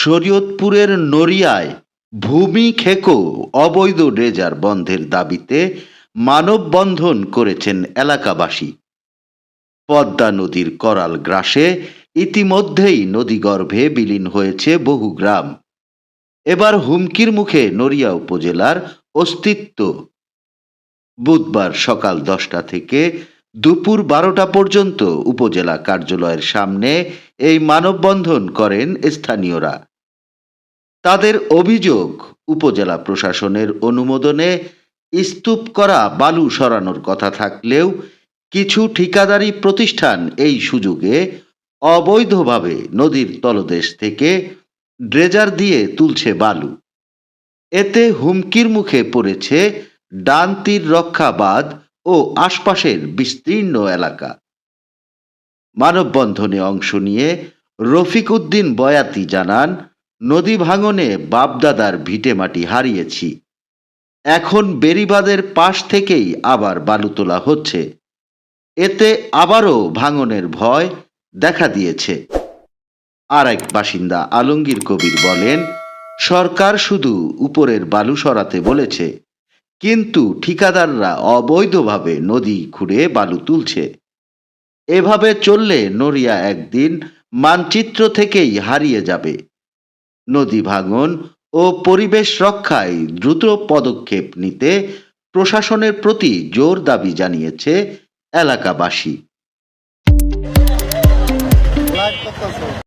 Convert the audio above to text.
শরীয়তপুরের নড়িয়ায় ভূমি খেকো অবৈধ ড্রেজার বন্ধের দাবিতে মানববন্ধন করেছেন এলাকাবাসী। পদ্মা নদীর করাল গ্রাসে ইতিমধ্যেই নদীগর্ভে বিলীন হয়েছে বহু গ্রাম। এবার হুমকির মুখে নড়িয়া উপজেলার অস্তিত্ব। বুধবার সকাল দশটা থেকে দুপুর বারোটা পর্যন্ত উপজেলা কার্যালয়ের সামনে এই মানববন্ধন করেন স্থানীয়রা। তাদের অভিযোগ উপজেলা প্রশাসনের অনুমোদনে স্তূপ করা বালু সরানোর কথা থাকলেও কিছু ঠিকাদারি প্রতিষ্ঠান এই সুযোগে অবৈধভাবে নদীর তলদেশ থেকে ড্রেজার দিয়ে তুলছে বালু। এতে হুমকির মুখে পড়েছে ডান তীর রক্ষা বাঁধ ও আশপাশের বিস্তীর্ণ এলাকা। মানববন্ধনে অংশ নিয়ে রফিক উদ্দিন বয়াতি জানান নদী ভাঙনে বাপদাদার ভিটেমাটি হারিয়েছি। এখন বেরিবাদের পাশ থেকেই আবার বালু তোলা হচ্ছে। এতে আবারও ভাঙনের ভয় দেখা দিয়েছে। আর এক বাসিন্দা আলমগীর কবির বলেন, সরকার শুধু উপরের বালু সরাতে বলেছে, কিন্তু ঠিকাদাররা অবৈধভাবে নদী খুঁড়ে বালু তুলছে। এভাবে চললে নড়িয়া একদিন মানচিত্র থেকেই হারিয়ে যাবে। নদী ভাঙন ও পরিবেশ রক্ষায় দ্রুত পদক্ষেপ নিতে প্রশাসনের প্রতি জোর দাবি জানিয়েছে এলাকাবাসী।